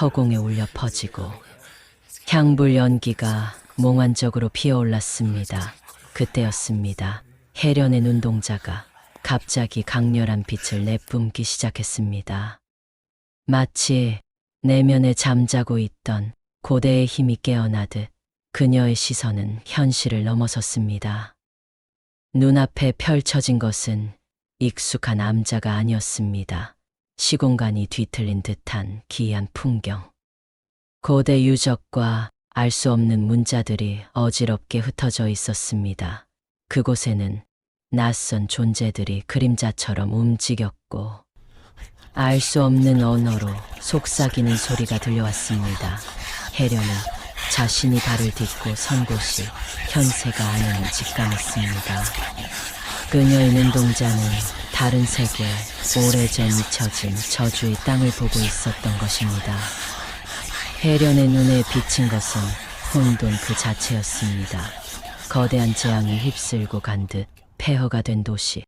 허공에 울려 퍼지고 향불 연기가 몽환적으로 피어올랐습니다. 그때였습니다. 해련의 눈동자가 갑자기 강렬한 빛을 내뿜기 시작했습니다. 마치 내면에 잠자고 있던 고대의 힘이 깨어나듯 그녀의 시선은 현실을 넘어섰습니다. 눈앞에 펼쳐진 것은 익숙한 암자가 아니었습니다. 시공간이 뒤틀린 듯한 기이한 풍경. 고대 유적과 알 수 없는 문자들이 어지럽게 흩어져 있었습니다. 그곳에는 낯선 존재들이 그림자처럼 움직였고 알 수 없는 언어로 속삭이는 소리가 들려왔습니다. 해련은 자신이 발을 딛고 선 곳이 현세가 아님을 직감했습니다. 그녀의 눈동자는 다른 세계 오래전 잊혀진 저주의 땅을 보고 있었던 것입니다. 해련의 눈에 비친 것은 혼돈 그 자체였습니다. 거대한 재앙이 휩쓸고 간 듯 폐허가 된 도시.